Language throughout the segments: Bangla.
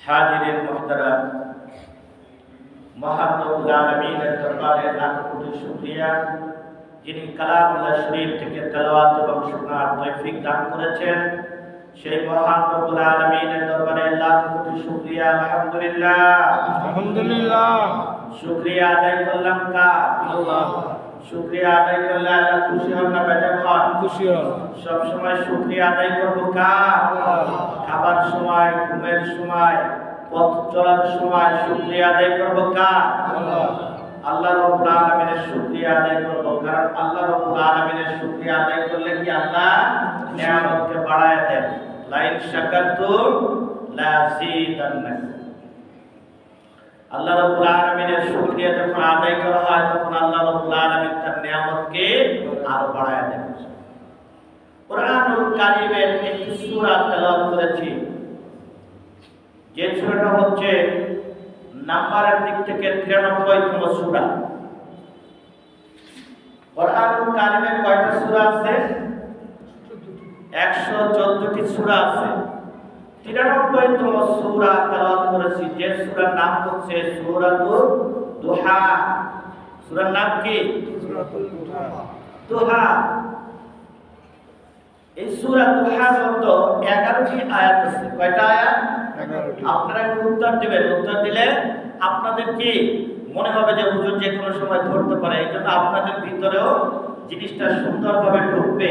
হাজিরের মোহতারাম মহান দরবারে লাখ কোটি শুকরিয়া যিনি কালামুল্লাহ শরীফ থেকে তেলাওয়াত এবং শোনার তৌফিক দান করেছেন। সেই মহান রব্বুল আলামিনের দরবারে লাখ কোটি শুকরিয়া আলহামদুলিল্লাহ। আলহামদুলিল্লাহ। শুকরিয়া আদায় করলাম কার? আল্লাহ। শুকরিয়া আদায় করলে আল্লাহ খুশি হন না বেজার হন খুশি হন। সব সময় শুকরিয়া আদায় করব কার? খাবার সময় ঘুমের সময় পথ চলার সময় শুকরিয়া আদায় করব কার? আল্লাহ রব্বুল আলামিনের শুকরিয়া আদায় করব। কারণ আল্লাহ রব্বুল আলামিনের শুকরিয়া আদায় করলে কি আল্লাহ নিয়ামতকে বাড়ায় দেন? লাইন শাকারতুম লা আযীদান্নাকুম আল্লাহ রাব্বুল আলামিনের শুকরিয়া যখন আদায় করা হয়, তখন আল্লাহ রাব্বুল আলামিন তার নিয়ামতকে আরও বাড়ায় দেন। কোরআনুল কারীমের একটি সূরা তেলাওয়াত করেছি। যে সূরাটা হচ্ছে নাম্বারের দিক থেকে তিরানব্বইতম সূরা। কোরআনুল কারীমে কয়টা সূরা আছে? একশো চোদ্দটি সূরা আছে। তিরানব্বইতম সূরা তেলাওয়াত করেছি। যে সূরার নাম হচ্ছে সূরাতুল দুহা। সূরার নাম কি? দুহা। এই সূরা দুহার মধ্যে এগারোটি আয়াত আছে। কয়টা আয়াত? আপনারা একটু উত্তর দিবেন। উত্তর দিলে আপনাদের কি মনে হবে যে হুজুর যে কোনো সময় ধরতে পারে এই জন্য আপনাদের ভিতরেও জিনিসটা সুন্দরভাবে ঢুকবে।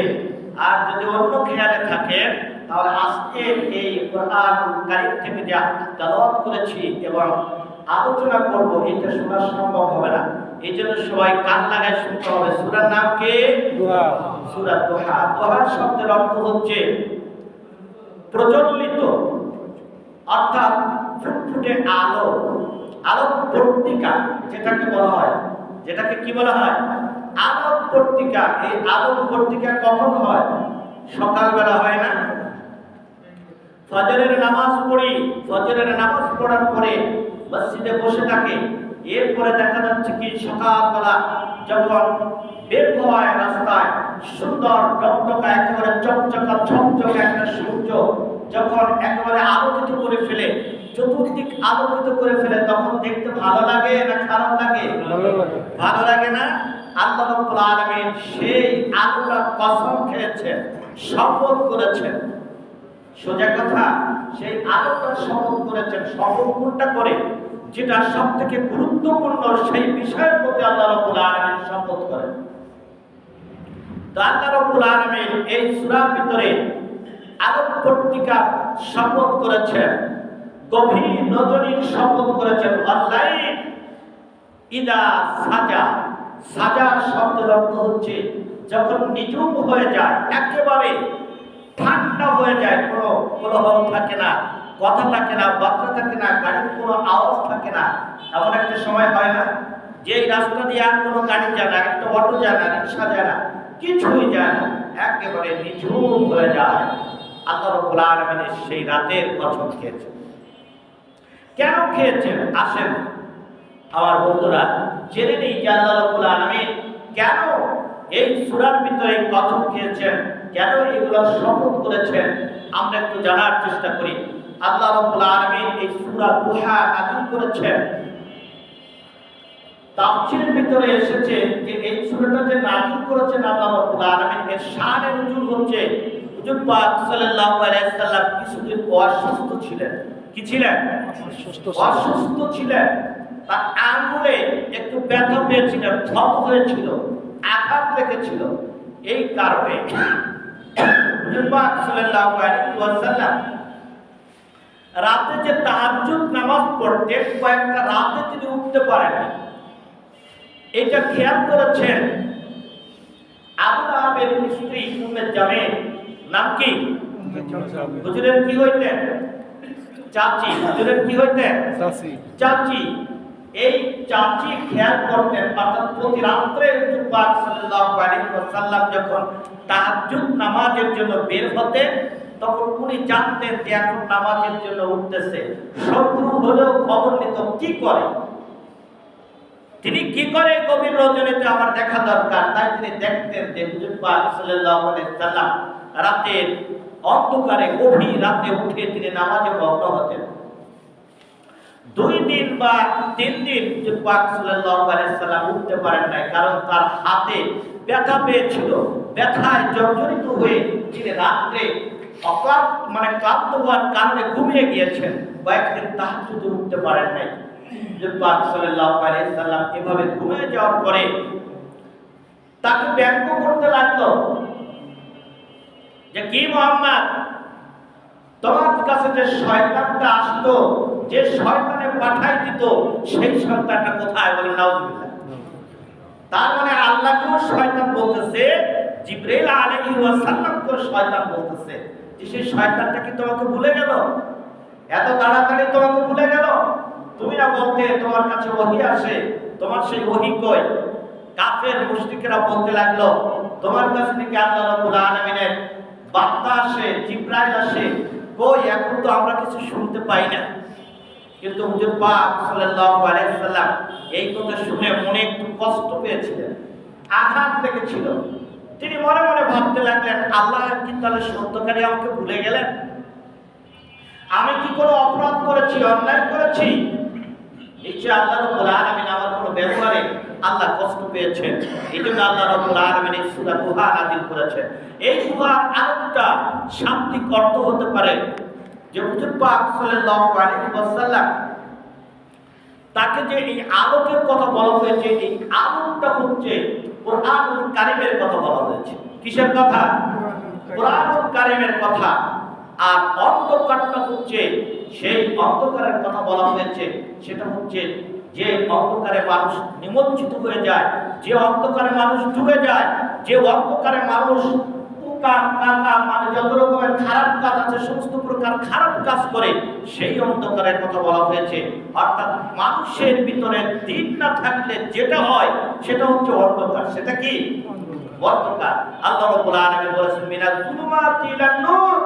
আর যদি অন্য খেয়ালে থাকে তাহলে আজকে এই কোরআন কারিম থেকে যে তেলাওয়াত করেছি এবং আলোচনা করব এটা শোনা সম্ভব হবে না। এই জন্য সবাই কান লাগায় শুনতে হবে। সূরার নাম কে? সূরা দোহা। দোহা শব্দের অর্থ হচ্ছে প্রচলিত অর্থাৎ ফুটফুটে আলো আলোক পত্রিকা যেটাকে বলা হয়। যেটাকে কি বলা হয়? আলোক পত্রিকা এই আলোক পত্রিকা কখন হয়? সকালবেলা হয় না? ফজরের নামাজ পড়ি ফজরের নামাজ পড়ার পরে মসজিদে বসে থাকে। এরপরে দেখা যাচ্ছে কি সকালবেলা যখন বের হয় রাস্তায় সুন্দর টকটকা একেবারে চকচকা ঝকঝকে একটা সূর্য যখন একেবারে আলোকিত করে ফেলে চতুর্দিক আলোকিত করে ফেলে তখন দেখতে ভালো লাগে না খারাপ লাগে? ভালো লাগে। না? আল্লাহ রাব্বুল আলামিন সেই আলোটার কসম খেয়েছেন শপথ করেছেন। সোজা কথা, সেই আলোটা শপথ করেছেন শপথ কোনটা করে? যেটা সব থেকে গুরুত্বপূর্ণ, সেই বিষয়ের প্রতি আল্লাহ রাব্বুল আলামিন শপথ করেন। তো আল্লাহ রাব্বুল আলামিন এই সূরার ভিতরে আলোক পত্রিকা শপথ করেছেন, গভীর নজরির শপথ করেছেন আল্লাহ ইদা সাজা। সাজা শব্দের অর্থ হচ্ছে, যখন নিঝুম হয়ে যায়, একেবারে ঠান্ডা হয়ে যায়, কোনো কোলাহল থাকে না, কথা থাকে না, বার্তা থাকে না, গাড়ির কোনো আওয়াজ থাকে না। এমন একটা সময় হয় না যে রাস্তা দিয়ে আর কোনো গাড়ি যায় না, একটা অটো যায় না, রিক্সা যায় না, কিছুই যায় না, একেবারে নিঝুম হয়ে যায়। আল্লাহ রব্বুল আলামিনের সেই রাতের কসম খেয়েছে কেন খেয়েছেন? আসেন, আমার বন্ধুরা, জেনে নেই যে আল্লাহ রাব্বুল আলামিন কেন এই সূরার ভিতরে কথম খেয়েছেন? কেন এগুলো শপথ করেছেন? আমরা একটু জানার চেষ্টা করি। আল্লাহ রাব্বুল আলামিন এই সূরা দুহা নাযিল করেছেন। তাফসীরের ভিতরে এসেছে যে এই সূরাটা যে নাযিল করেছেন আল্লাহ রাব্বুল আলামিন এর শানে নুজুল হচ্ছে। হুজুর পাক সাল্লাল্লাহু আলাইহি সাল্লাম কিছুদিন অসুস্থ ছিলেন। কি ছিলেন? সুস্থ অসুস্থ ছিলেন। তার আঙ্গুলে একটু ব্যথা পেয়েছিলেন ধপ হয়েছিল আঘাত লেগেছিল। এই কারণে রাতে যে তাহাজ্জুদ নামাজ পড়তেন কয়েকটা রাতে তিনি উঠতে পারেননি এটা খেয়াল করেছেন? আবু আহমের স্ত্রী উম্মে জামিল নাম কি? হুজুরের কি হইতেন? চাচি। হুজুরের কি হইতেন? চাষি চাচি। এই চাচি খেয়াল করতেন, অর্থাৎ প্রতি রাত্রে পাক সাল্লাল্লাহু আলাইহি ওয়াসাল্লাম যখন তাহাজ্জুদ নামাজের জন্য বের হতেন, তখন উনি জানতেন যে এখন নামাজের জন্য উঠতেছে। শত্রু হলেও খবর নিত, কি করে? তিনি কি করে গভীর রজনীতে আমার দেখা দরকার? তাই তিনি দেখতেন যে হুজুর পাক সাল্লাল্লাহু আলাইহি সাল্লাম রাতের অন্ধকারে, গভীর রাতে উঠে তিনি নামাজে মগ্ন হতেন। দুই দিন বা তিন দিন উঠতে পারেন নাই, কারণ তার হাতে ব্যথা পেয়েছিল। ব্যথায় জর্জরিত হয়ে তিনি রাত্রে অক্লান্ত মানে ক্লান্ত হওয়ার কারণে ঘুমিয়ে গিয়েছেন। কয়েকদিন তাহাজ্জুদে উঠতে পারেন নাই। এভাবে ঘুমিয়ে যাওয়ার পরে তাকে ব্যঙ্গ করতে লাগল। যে কি মোহাম্মদ, তোমার কাছে যে শয়তানটা আসতো যে শয়তানে পাঠাই দিত, সেই সন্তানটা কোথায় বলে নাউজুবিল্লাহ। তার মানে আল্লাহ আল্লাহকেও শয়তান বলতেছে, জিব্রাইল আলাইহি ওয়াসাল্লামকেও শয়তান বলতেছে যে সেই শয়তানটা কি তোমাকে ভুলে গেল? এত তাড়াতাড়ি তোমাকে ভুলে গেল? তুমি না বলতে তোমার কাছে ওহী আসে, তোমার সেই ওহী কই? কাফের মুশরিকেরা বলতে লাগল, তোমার কাছে নাকি আল্লাহ রাব্বুল আলামিনের বার্তা আসে, জিব্রাইল আসে, কই, এখন তো আমরা কিছু শুনতে পাই না। কিন্তু হুজুর পাক সাল্লাল্লাহু আলাইহি সাল্লাম এই কথা শুনে মনে একটু কষ্ট পেয়েছিলেন, আঘাত লেগেছিল তিনি মনে মনে ভাবতে লাগলেন, আল্লাহ কি তাহলে সত্যকারী আমাকে ভুলে গেলেন? আমি কি কোনো অপরাধ করেছি, অন্যায় করেছি? নিশ্চয় আল্লাহ রব্বুল আলামিন আমার কোনো ব্যবহারে আল্লাহ কষ্ট পেয়েছেন। এই জন্য আল্লাহ রব্বুল আলামিন সূরা দুহা নাযিল করেছেন। এই দুহার আরেকটা শাব্দিক অর্থ হতে পারে যে হুজুর পাক সাল্লাল্লাহু আলাইহি ওয়াসাল্লাম তাকে যে এই আলোকের কথা বলা হয়েছে, এই আলোকটা হচ্ছে কোরআনুল কারিমের কথা বলা হয়েছে। কিসের কথা? কোরআনুল কারিমের কথা। আর অন্ধকারটা হচ্ছে, সেই অন্ধকারের কথা বলা হয়েছে, সেটা হচ্ছে যে অন্ধকারে মানুষ নিমজ্জিত হয়ে যায়, যে অন্ধকারে মানুষ ডুবে যায়, যে অন্ধকারে মানুষ মানে যত রকমের খারাপ কাজ আছে, সমস্ত প্রকার খারাপ কাজ করে, সেই অন্ধকারের কথা বলা হয়েছে। অর্থাৎ মানুষের ভিতরে দিন না থাকলে যেটা হয়, সেটা হচ্ছে অন্ধকার। সেটা কি? অন্ধকার। আল্লাহ রাব্বুল আলামিন বলেছেন, মিনাজ জুলুমাতি ইলান নূর।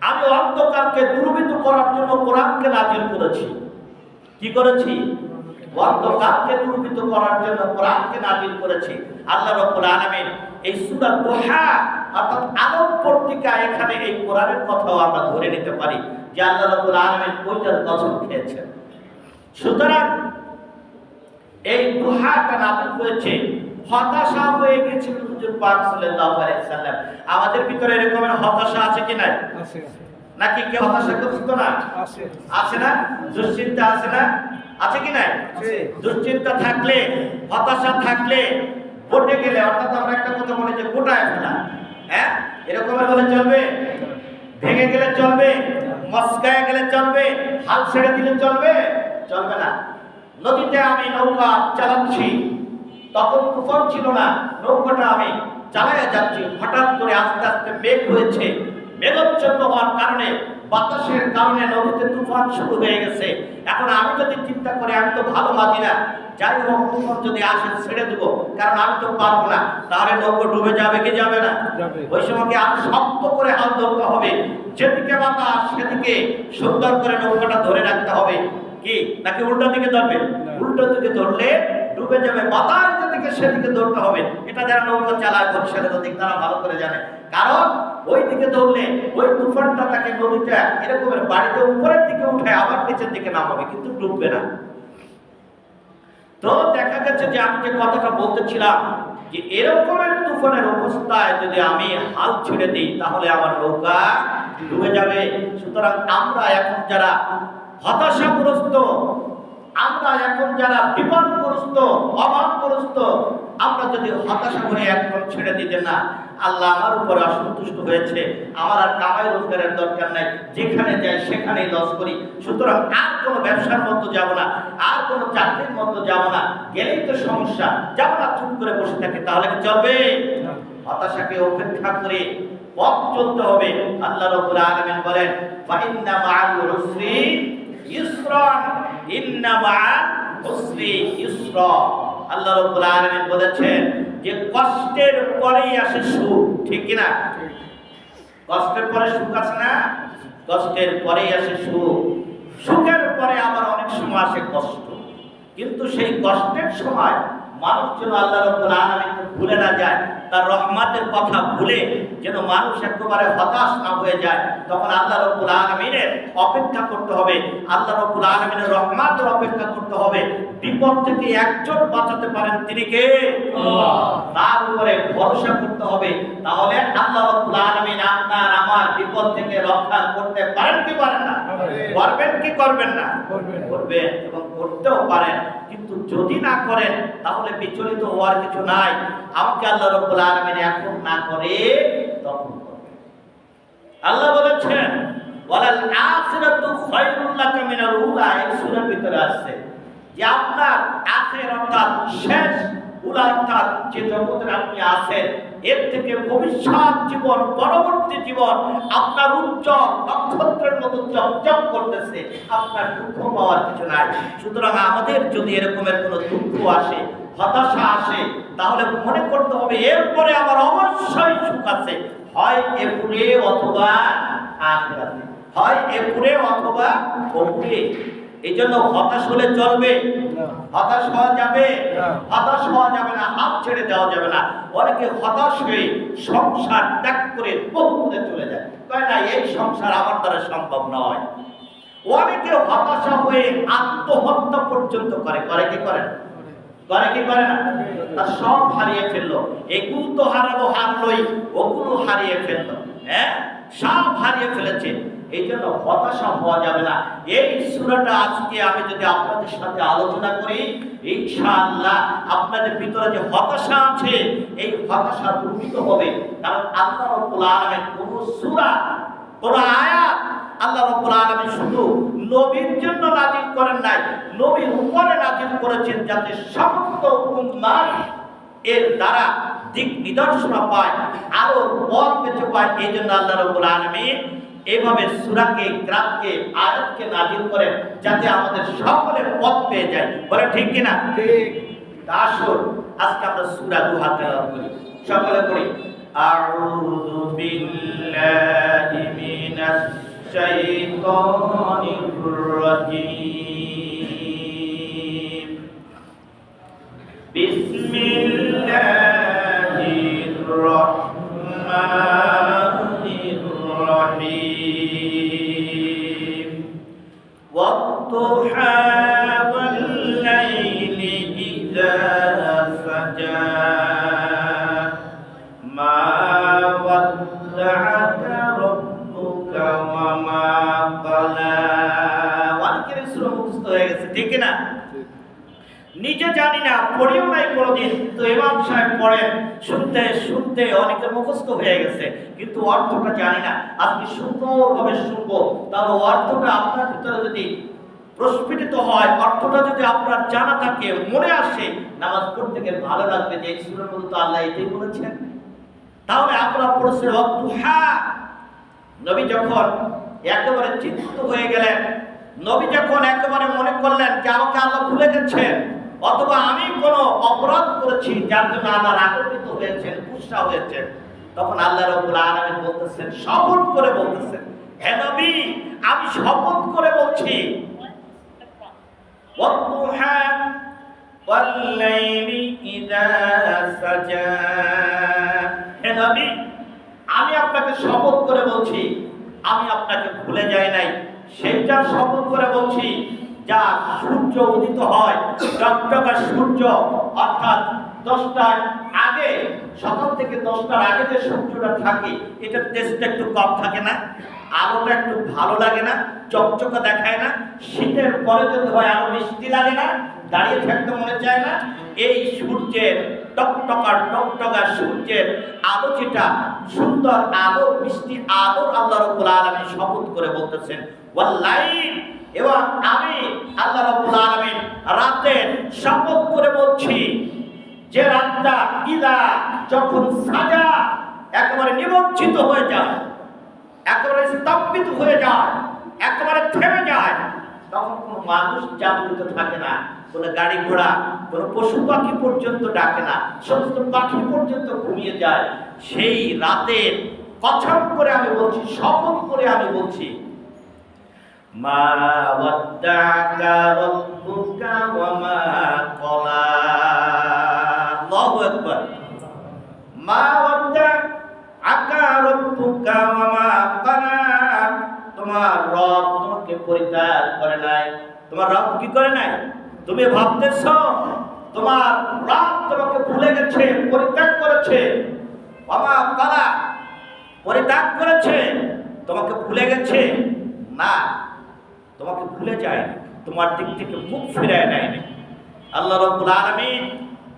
আমি অন্ধকারকে দূরীভূত করার জন্য কোরআনকে নাজিল করেছি। কি করেছি? অন্ধকারকে দূরীভূত করার জন্য কোরআনকে নাজিল করেছি। আল্লাহ রাব্বুল আলামিন এই সূরা দোহা অর্থাৎ আলোক পত্রিকা এখানে এই কোরআনের কথাও আমরা ধরে নিতে পারি যে আল্লাহ রাব্বুল আলামিন ওইটার কসম খেয়েছেন। সুতরাং এই দোহাটা নাজিল হয়েছে হতাশা হয়ে গেছে হুজুর পাক সাল্লাল্লাহু আলাইহি সাল্লাম। আমাদের ভিতরে এরকমের হতাশা আছে কি নাই? নাকি কেউ হতাশা করছিত না? আছে। আছে না? দুশ্চিন্তা আছে না? আছে কি নাই? দুশ্চিন্তা থাকলে হতাশা থাকলে বটে গেলে অর্থাৎ আমরা একটা কথা বলি যে গোটায় ফেলা হ্যাঁ? এরকমের হলে চলবে? ভেঙে গেলে চলবে? মস্কায় গেলে চলবে? হাল ছেড়ে দিলে চলবে? চলবে না। নদীতে আমি নৌকা চালাচ্ছি। তখন তুফান ছিল না। নৌকাটা আমি চালাইয়া যাচ্ছি। হঠাৎ করে আস্তে আস্তে মেঘ হয়েছে। মেঘাচ্ছন্ন হওয়ার কারণে, বাতাসের কারণে নদীতে তুফান শুরু হয়ে গেছে। এখন আমি যদি চিন্তা করি, আমি তো ভালো মাঝি না। যাই হোক তুফান যদি আসে ছেড়ে দেবো। কারণ আমি তো পারব না। তাহলে নৌকা ডুবে যাবে কি যাবে না? ওই সময়কে আর শক্ত করে হাল ধরতে হবে? যেদিকে বাতাস সেদিকে সুন্দর করে নৌকাটা ধরে রাখতে হবে। কি? নাকি উল্টো দিকে ধরবে? উল্টো দিকে ধরলে ডুবে যাবে। বাতাস যেদিকে সেদিকে ধরতে হবে। এটা যারা নৌকা চালায় বরিশালের দিক তারা ভালো করে জানে। কারণ ওই দিকে ধরলে ওই তুফানটা তাকে নদীটা এরকমের বাড়িতে উপরের দিকে উঠে আবার নিচের দিকে নামাবে কিন্তু ডুববে না। তো দেখা গেছে যে আমি যে কথাটা বলতেছিলাম, যে এরকমের তুফানের অবস্থায় যদি আমি হাল ছেড়ে দিই, তাহলে আমার নৌকা ডুবে যাবে। সুতরাং আমরা এখন যারা হতাশাগ্রস্ত, আমরা এখন যারা বিপদগ্রস্ত, অভাবগ্রস্ত, আমরা যদি হতাশা করে একদম ছেড়ে দিতে না আল্লাহ আমার উপর অসন্তুষ্ট হয়েছে। আমার আর কামাই রোজগারের দরকার নাই। যেখানে যাই, সেখানেই লস করি। সুতরাং আর কোনো ব্যবসার মতো যাব না, আর কোনো চাকরির মতো যাব না। গেলেই তো সমস্যা। যাব না, চুপ করে বসে থাকে, তাহলে কি চলবে? হতাশাকে উপেক্ষা করে পথ চলতে হবে। আল্লাহ রাব্বুল আলামিন বলেন ফা ইন্না মা'আল উসরি ইসরান ইন্না মা'আল উসরি ইসরা। আল্লাহ রাব্বুল আলামিন বলেছেন যে কষ্টের পরেই আসে সুখ, ঠিক কিনা? কষ্টের পরে সুখ আছে না? কষ্টের পরেই আসে সুখ। সুখের পরে আবার অনেক সময় আসে কষ্ট। কিন্তু সেই কষ্টের সময় মানুষ যেন আল্লাহ রব্বুল আলমীকে ভুলে না যায় তার রহমাতের কথা ভুলে যেন মানুষ একেবারে হতাশ না হয়ে যায় তখন আল্লাহ রব্বুল আলমিনের অপেক্ষা করতে হবে। আল্লাহ রব্বুল আলমিনের রহমাতের অপেক্ষা করতে হবে। বিপদ থেকে একজন বাঁচাতে পারেন তিনি কে? তার উপরে ভরসা করতে হবে। তাহলে আল্লাহ রব্বুল আলামিন আপনার আমার বিপদ থেকে রক্ষা করতে পারেন কি পারেন না? করবেন কি করবেন না? করবেন। করবেন এবং করতেও পারেন। যদি না করেন, তাহলে বিচলিত হওয়ার কিছু নাই। আমাকে আল্লাহ রব্বুল আলমিন এখন না করে, তখন আল্লাহ বলেছেন ভিতরে আছে যে আপনার আখের অর্থাৎ শেষ উলা যে জগতের আপনি আছেন, এর থেকে ভবিষ্যৎ জীবন, পরবর্তী জীবন আপনার উজ্জ্বল নক্ষত্রের মতো চকচক করতেছে, আপনার দুঃখ পাওয়ার কিছু নাই। সুতরাং আমাদের যদি এরকমের কোনো দুঃখ আসে, হতাশা আসে, তাহলে মনে করতে হবে, এরপরে আমার অবশ্যই সুখ আছে। হয় এপুরে অথবা আখরাতে। হয় এপুরে অথবা ওপুরে এই জন্য হতাশ হলে চলবে। হতাশ হওয়া যাবে? হতাশ হওয়া যাবে না হাত ছেড়ে দেওয়া যাবে না। অনেকে হতাশ হয়ে সংসার ত্যাগ করে বহু দূরে চলে যায়। কয় না এই সংসার আমার দ্বারা সম্ভব নয়। অনেকে হতাশা হয়ে আত্মহত্যা পর্যন্ত করে। করে কি করে? করে কি করে না? তার সব হারিয়ে ফেলল। এগুলো তো হারালো হারলোই। ওগুলো হারিয়ে ফেলল। হ্যাঁ? সব হারিয়ে ফেলেছে। এই জন্য হতাশা হওয়া যাবে না। এই সুরাটা আজকে আমি যদি আপনাদের সাথে আলোচনা করি, ইনশাআল্লাহ আপনাদের ভিতরে যে হতাশা আছে, এই হতাশা দূরীত হবে। কারণ আল্লাহ রাব্বুল আলামিন কোন সূরা, কোন আয়াত আল্লাহ রাব্বুল আলামিন শুধু নবীর জন্য নাজিল করেন নাই, নবীর উপরে নাজিল করেছেন যাতে সমস্ত উম্মাহ এর দ্বারা দিক নিদর্শনা পায়, আরও পথ পেতে পায়। এই জন্য আল্লাহ রাব্বুল আলামিন এইভাবে সূরাকে গ্রামকে আয়াতকে নাজিল করেন যাতে আমাদের সকলের পথ পেয়ে যায়। বলে ঠিক কিনা? ঠিক। আসুন আজকে আমরা সূরা দুহা তেলাওয়াত করি। সকলে পড়ি আউযু বিল্লাহি মিনাশ শাইতানির রাজীম। বিসমিল্লাহির রহমানির ঠিক না নিজে জানি না, পড়িও নাই কোনোদিন। তো ইমাম সাহেব পড়েন, শুনতে শুনতে অনেকের মুখস্থ হয়ে গেছে, কিন্তু অর্থটা জানি না। আজকে সুন্দরভাবে শুনব। তাহলে অর্থটা আপনার ভিতরে যদি প্রস্ফুটিত হয়, অর্থটা যদি আপনার জানা থাকে, মনে আসে, নামাজ পড়তে গেলে ভালো লাগবে যে সুরের মধ্যে তো আল্লাহ এটাই বলেছেন। তাহলে আমরা পড়ছি অদ্দুহা নবী যখন একেবারে চিন্তিত হয়ে গেলেন নবী যখন একেবারে মনে করলেন যে আমাকে আল্লাহ ভুলে গেছেন, অথবা আমি কোনো অপরাধ করেছি যার জন্য আল্লাহ আকর্ষিত হয়েছেন উৎসাহ হয়েছেন, তখন আল্লাহ রবুল আলমিন বলতেছেন, শপথ করে বলতেছেন, হে নবী, আমি শপথ করে বলছি আমি আপনাকে শপথ করে বলছি, আমি আপনাকে ভুলে যাই নাই। সেইটার শপথ করে বলছি, যা সূর্য উদিত হয় টকটকা সূর্য, অর্থাৎ দশটার আগে, সকাল থেকে দশটার আগে যে সূর্যটা থাকে, এটার টেস্টটা একটু কম থাকে না, আলোটা একটু ভালো লাগে না, চকচকা দেখায় না, শীতের পরে যদি হয় আরও মিষ্টি লাগে না, দাঁড়িয়ে থাকতে মনে চায় না, এই সূর্যের টকটকা টকটকা সূর্যের আলো যেটা, সুন্দর আলো, মিষ্টি আলো আল্লাহ রব্বুল আলামিন শপথ করে বলতেছেন ওয়াল্লাইল এবং আমি আল্লাহ রব্বুল আলামিন রাতের শপথ করে বলছি, যে রাতটা ইদা যখন সাজা একেবারে নিমজ্জিত হয়ে যায়, একেবারে স্তম্ভিত হয়ে যায়, একেবারে থেমে যায়, তখন কোনো মানুষ জাগরিত থাকে না, কোনো গাড়ি ঘোড়া, কোনো পশু পাখি পর্যন্ত ডাকে না, সমস্ত পাখি পর্যন্ত ঘুমিয়ে যায়। সেই রাতের কছম করে আমি বলছি, শপথ করে আমি বলছি মা ওয়াদ্দাকা রব্বুকা ওয়া মা ক্বালা আল্লাহু মা ওয়াদ্দা আকা রব্বুকা ওয়া মা তোমার রব তোমাকে পরিত্যাগ করে নাই। তোমার রব কি করে নাই? তুমি ভাবতেছ, তোমার রব তোমাকে ভুলে গেছে, পরিত্যাগ করেছে। বাবা কালা, পরিত্যাগ করেছে, তোমাকে ভুলে গেছে। না তোমাকে ভুলে যায় তোমার দিক থেকে মুখ ফিরায় নেয়নি। আল্লাহ রব্বুল আলামিন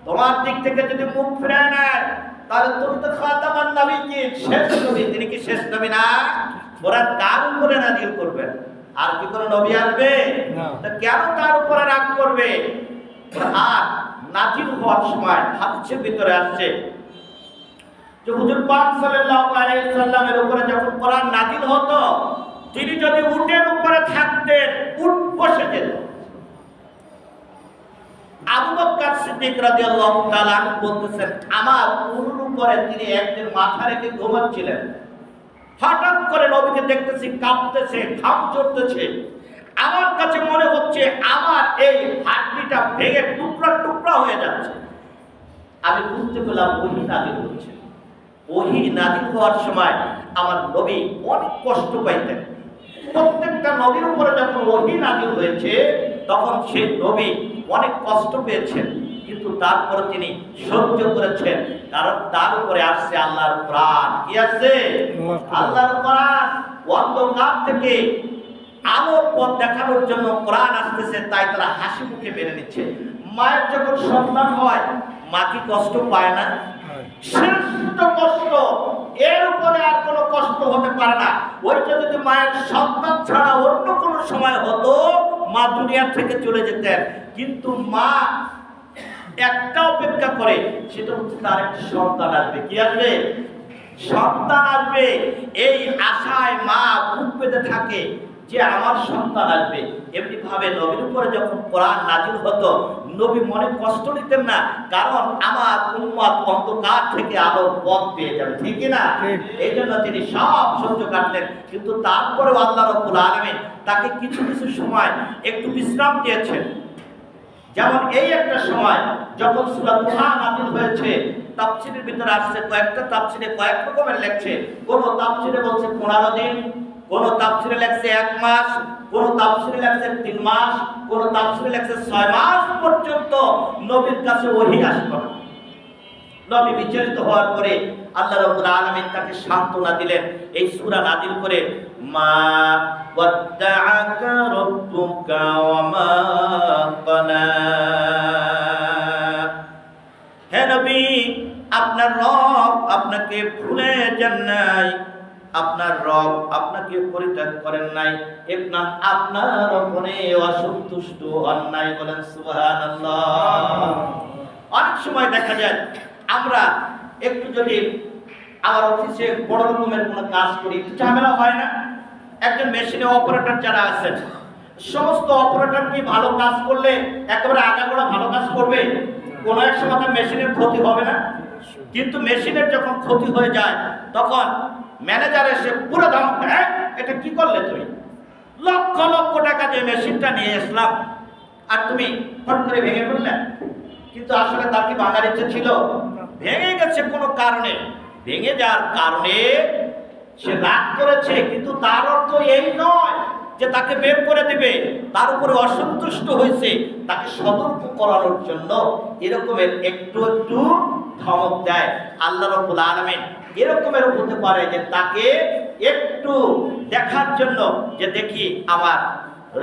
তোমার দিক থেকে যদি মুখ ফিরায় নেয় তাহলে তুমি তো খাতামান নবীজির শেষ নবী তিনি কি শেষ নবী না? কোরআন কার উপরে নাজিল করবেন আর কি কোনো নবী আসবে? কেন তার উপরে রাগ করবে? আর নাজিল হওয়ার সময় হাদিসের ভিতরে আসছে যে হুজুর পাক সাল্লাল্লাহু আলাইহি সাল্লামের উপরে যখন কোরআন নাজিল হতো তিনি যদি উটের উপরে থাকতেন, উট বসে যেত। আবু বকর সিদ্দিক রাদিয়াল্লাহু তাআলা বলতেছেন, আমার উটের উপরে তিনি একদিন মাথা রেখে ঘুমাচ্ছিলেন। হঠাৎ করে নবীকে দেখতেছি কাঁপতেছে, ঘাম চড়তেছে আমার কাছে মনে হচ্ছে আমার এই হাড্ডিটা ভেঙে টুকরা টুকরা হয়ে যাচ্ছে। আমি বুঝতে পেলাম ওহি নাজিল হচ্ছে। ওহি নাজিল হওয়ার সময় আমার নবী অনেক কষ্ট পাইতেন। প্রত্যেকটা নবীর উপরে যখন ওহি নাজিল হয়েছে, তখন সে নবী অনেক কষ্ট পেয়েছেন, কিন্তু তারপরে তিনি সহ্য করেছেন, কারণ তার উপরে আসছে আল্লাহর প্রাণ কি আছে আল্লাহর। প্রাণ অন্ধকার থেকে আলোর পথ দেখানোর জন্য প্রাণ আসতেছে, তাই তারা হাসি মুখে মেনে নিচ্ছে মায়ের যখন সন্তান হয়, মা কি কষ্ট পায় না। শ্রেষ্ঠ কষ্ট এর উপরে আর কোনো কষ্ট হতে পারে না। ওইটা যদি মায়ের সন্তান ছাড়া অন্য কোনো সময় হতো, মা দুনিয়া থেকে চলে যেতেন। কিন্তু মা একটা অপেক্ষা করে, সেটা হচ্ছে তার একটা সন্তান আসবে। কি আসবে? সন্তান আসবে। এই আশায় মা বুক পেতে থাকে। যে আমার সন্তান আসবে এমনি ভাবে নবীর উপরে যখন কোরআন নাজিল হতো নবী মনে কষ্ট নিতেন না কারণ আমার উম্মত অন্ধকার থেকে আলো পথ পেয়ে যাবে ঠিক না এই জন্য তিনি সব সহ্য কাটলেন কিন্তু তারপরেও আল্লাহ রব্বুল আলমিন তাকে কিছু কিছু সময় একটু বিশ্রাম দিয়েছেন। যেমন এই একটা সময় যখন সূরা দুহা নাযিল হয়েছে তাফসীরের ভিতরে আসছে কয়েকটা তাফসীরে কয়েক রকমের লেখছে। কোন তাফসীরে বলছে 15 দিন কোন তাফসীরে লেখছে এক মাস, কোন তাফসীরে লেখছে তিন মাস, কোন তাফসীরে লেখছে ছয় মাস পর্যন্ত নবীর কাছে ওহী আসতো। নবী বিচলিত হওয়ার পরে আল্লাহ রাব্বুল আলামিন তাকে সান্ত্বনা দিলেন, এই সূরা নাযিল করে, মা ওয়াদ্দাআকা রাব্বুকা ওয়া মা ক্বালা হে নবী, আপনার রব আপনাকে ভুলে যান নাই আপনার রব আপনাকে পরিত্যাগ করেন নাই। আপনার আপনার উপরে অসন্তুষ্ট অন্যায় বলেন, সুবহানাল্লাহ। অনেক সময় দেখা যায়, আমরা একটু যদি আমার অফিসে বড় রকমের কোনো কাজ করি ঝামেলা হয় না? একজন মেশিনে অপারেটর যারা আছেন, সমস্ত অপারেটর কি ভালো কাজ করলে একেবারে আগাগোড়া ভালো কাজ করবে? কোনো এক সময় মেশিনের ক্ষতি হবে না। কিন্তু মেশিনের যখন ক্ষতি হয়ে যায়, তখন ম্যানেজার এসে পুরো দাম দেয় এটা কি করলে তুমি? লক্ষ লক্ষ টাকা দিয়ে মেশিনটা নিয়ে আসলাম। আর তুমি ফট করে ভেঙে ফেললে। কিন্তু আসলে তার কি ভাঙার ইচ্ছে ছিল? ভেঙে গেছে কোনো কারণে। ভেঙে যাওয়ার কারণে সে রাগ করেছে, কিন্তু তার অর্থ এই নয় যে তাকে বের করে দিবে। তার উপরে অসন্তুষ্ট হয়েছে। তাকে সতর্ক করানোর জন্য এরকমের একটু একটু ধমক দেয়। আল্লাহ রব্বুল আলমিন এরকমের হতে পারে যে তাকে একটু দেখার জন্য যে দেখি আমার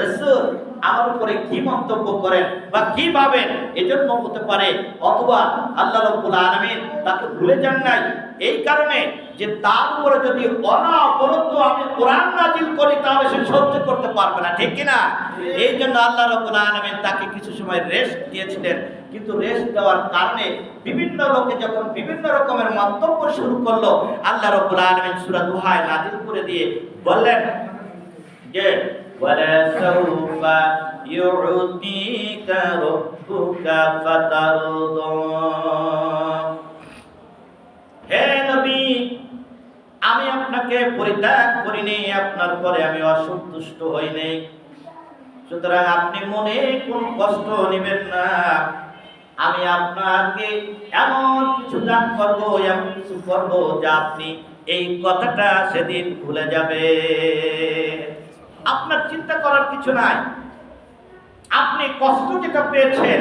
রসুল আমার উপরে কি মন্তব্য করেন বা কি ভাবেন এজন্য হতে পারে অথবা আল্লাহ রব্বুল আলামিন তাকে ভুলে যান নাই। এই কারণে যে তার উপরে যদি অনবরত আমি কোরআন নাজিল করি তাহলে সে সহ্য করতে পারবে না। ঠিক কি না এই জন্য আল্লাহ রব্বুল আলামিন তাকে কিছু সময় রেস্ট দিয়েছিলেন। কিন্তু রেস্ট দেওয়ার কারণে বিভিন্ন লোকে যখন বিভিন্ন রকমের মন্তব্য শুরু করলো আল্লাহ রব্বুল আলামিন সূরা দুহায় নাজিল করে দিয়ে বললেন যে ولا سوف يعطيك ربك فترضى হে নবী আমি আপনাকে পরিত্যাগ করিনি আপনার পরে আমি অসন্তুষ্ট হইনি সুতরাং আপনি মনে কোন কষ্ট নেবেন না আমি আপনাকে এমন কিছু দান করব, এমন কিছু করব যা আপনি এই কথাটা সেদিন ভুলে যাবে আপনার চিন্তা করার কিছু নাই। আপনি কষ্ট যেটা পেয়েছেন,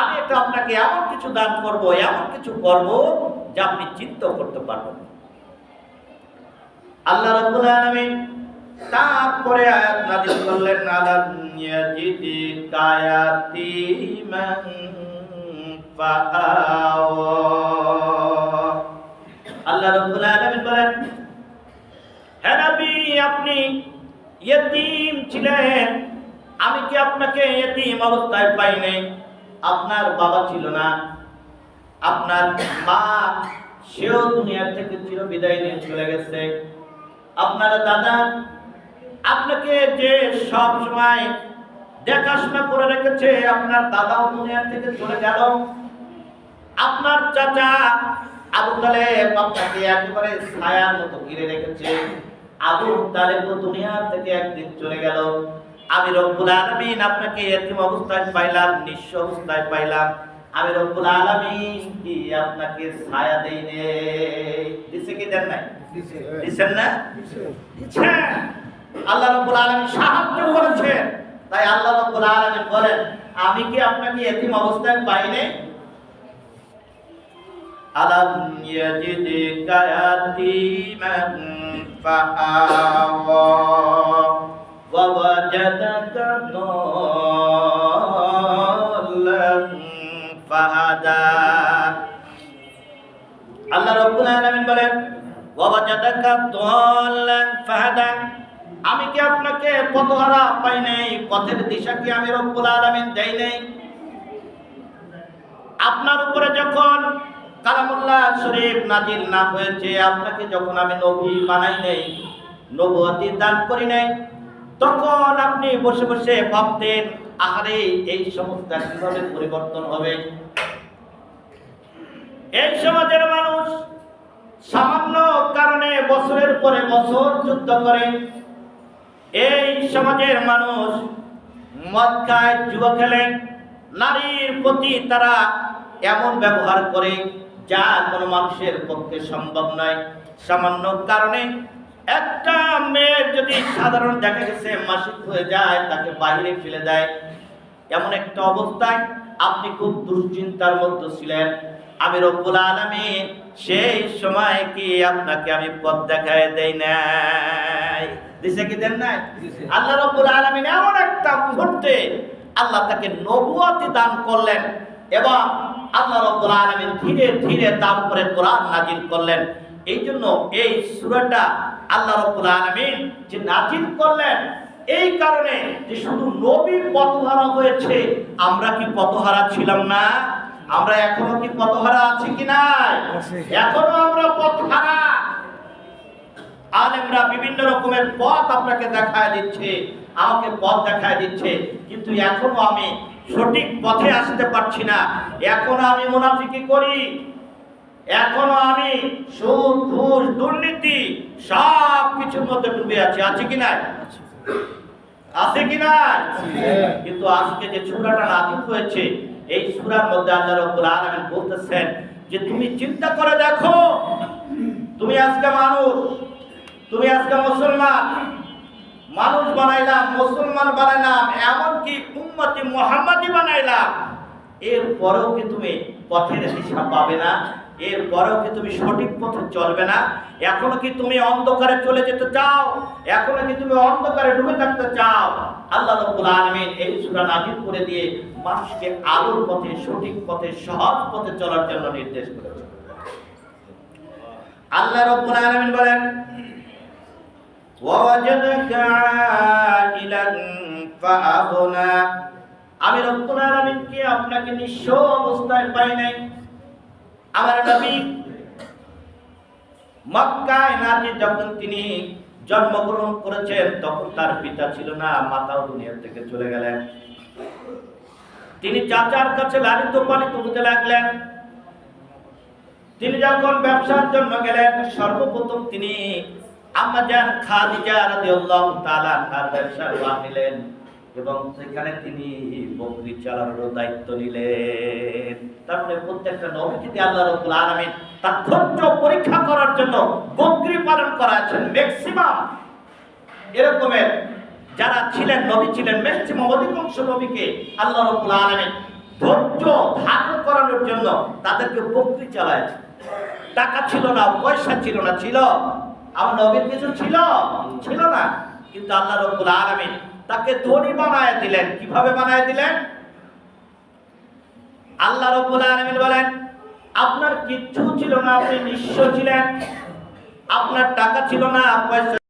আমি এটা আপনাকে এমন কিছু দান করব, এমন কিছু করব যা আপনি চিন্তা করতে পারবেন আল্লাহ রাব্বুল আলামিন তারপরে আয়াত নাযিল করলেন, আলাম আল্লাহ রাব্বুল আলামিন বলেন, হে নবী, আপনি ইয়েতিম ছিলেন। আমি কি আপনাকে ইয়েতিম অবস্থায় পাই নাই আপনার বাবা ছিল না। আপনার মা সেও দুনিয়ার থেকে চির বিদায় নিয়ে চলে গেছে। আপনার দাদা আপনাকে যে সব সময় দেখাশোনা করে রেখেছে, আপনার দাদাও দুনিয়ার থেকে চলে গেল। আপনার চাচা আবু তালেব আপনাকে একেবারে ছায়ার মতো ঘিরে রেখেছে। আবু তালেব দুনিয়া থেকে একদিন চলে গেল। আমি রব্বুল আলামিন আপনাকে এরকম অবস্থায় পাইলাম নিঃস্ব অবস্থায় পাইলাম। আমি রব্বুল আলামিন কি আপনাকে ছায়া দেই নে? দিছে কি দেন নাই? দিছেন না? আল্লাহ রব্বুল আলামিন সাহায্য করেছেন তাই আল্লাহ রব্বুল আলামিন বলেন আমি কি আপনাকে এতিম অবস্থায় পাইনি ألم يجدك يتيما فآوى ووجدك ضالا فهدى আল্লাহ রব্বুল আলামিন বলেন ওয়াজাদাকা দাল্লান ফাহাদা আমি কি আপনাকে পথহারা পাই নাই পথের দিশা কি আমি রব্বুল আলামিন দেই নাই আপনার উপরে যখন কালামুল্লাহ শরীফ নাজিল না হয়েছে। আপনাকে যখন আমি নবী বানাই নাই, নবুয়তি দান করি নাই, তখন আপনি বসে বসে ভাবতেন, আহারে, এই সমস্ত কীভাবে পরিবর্তন হবে? এই সমাজের মানুষ সামান্য কারণে বছরের পরে বছর যুদ্ধ করে। এই সমাজের মানুষ মদ খায় জুয়া খেলে, নারীর প্রতি তারা এমন ব্যবহার করে। যা কোনো মানুষের পক্ষে সম্ভব নয়। সামান্য কারণে একটা মেয়ের যদি সাধারণ দেখা গেছে মাসিক হয়ে যায় তাকে বাইরে ফেলে দেয় এমন একটা অবস্থায় আপনি খুব দুশ্চিন্তার মধ্যে ছিলেন। আমি রব্বুল আলামিন সেই সময় কি আপনাকে আমি পথ দেখায় দেই নাই? দিছে কি দেন নাই? আল্লাহ রব্বুল আলামিন এমন একটা মুহূর্তে আল্লাহ তাকে নবুয়তি দান করলেন এবং আল্লাহ রব্বুল আলামিন ধীরে ধীরে তার উপরে কোরআন নাজিল করলেন। এই জন্য এই সূরাটা আল্লাহ রব্বুল আলামিন যে নাজিল করলেন, এই কারণে যে শুধু নবী পথহারা হয়েছে, আমরা কি পথহারা ছিলাম না? আমরা এখনও কি পথহারা আছি কি আছি। এখনও আমরা পথহারা আলেমরা বিভিন্ন রকমের পথ আপনাকে দেখায় দিচ্ছে, আমাকে পথ দেখায় দিচ্ছে, কিন্তু এখনও আমি সঠিক পথে আসতে পারছি না। এখনও আমি মুনাফিকি করি। এখনও আমি সুদ, ঘুষ, দুর্নীতি সব কিছুর মধ্যে ডুবে আছি। আছে কি নাই? আছে কি নাই? কিন্তু আজকে যে সূরাটা নাযিল হয়েছে, এই সূরার মধ্যে আল্লাহ রাব্বুল আলামিন বলতেছেন যে, তুমি চিন্তা করে দেখো, তুমি আজকে মানুষ, তুমি আজকে মুসলমান মানুষ বানাইলাম, মুসলমান বানাইলাম, এমনকি উম্মতি মুহাম্মাদি বানাইলাম। এরপরেও কি তুমি পথের দিশা পাবে না? এরপরেও কি তুমি সঠিক পথে চলবে না? এখনও কি তুমি অন্ধকারে চলে যেতে চাও? এখনও কি তুমি অন্ধকারে ডুবে থাকতে চাও? আল্লাহ আলামিন এই সূরা নাযিল করে দিয়ে মানুষকে আলোর পথে, সঠিক পথে, সহজ পথে চলার জন্য নির্দেশ করেছে আল্লাহ রাব্বুল আলামিন বলেন ووجدك عائلا فأغنى আমি রব্বুল আলামিন কে আপনাকে নিঃস্ব অবস্থায় পাই নাই আমার নবী মক্কায় নাতি যখন তিনি জন্মগ্রহণ করেছেন তখন তার পিতা ছিল না মাতাও দুনিয়া থেকে চলে গেলেন তিনি চাচার কাছে লালিত পালিত হতে লাগলেন তিনি যখন ব্যবসার জন্য গেলেন সর্বপ্রথম তিনি আম্মাজান খাদিজা রাদিয়াল্লাহু তাআলা তার ব্যবসার ভাগ নিলেন এবং সেখানে তিনি বকরি চালানোর দায়িত্ব নিলেন। তারপরে প্রত্যেকটা নবীকে আল্লাহ রব্বুল আলামিন তার ধৈর্য পরীক্ষা করার জন্য বকরি পালন করাছেন ম্যাক্সিমাম এরকমের যারা ছিলেন, নবী ছিলেন ম্যাক্সিমাম অধিকাংশ নবীকে আল্লাহ রব্বুল আলামিন ধৈর্য ধারণ করানোর জন্য তাদেরকে বকরি চালায়। টাকা ছিল না, পয়সা ছিল না, ছিল আমার নবীর কিছু ছিল? ছিল না। কিন্তু আল্লাহ রব্বুল আলামিন তাকে ধনী বানায় দিলেন। কীভাবে বানায় দিলেন? আল্লাহ রব্বুল আলামিন বলেন, আপনার কিচ্ছু ছিল না, আপনি নিঃস্ব ছিলেন। আপনার টাকা ছিল না, পয়সা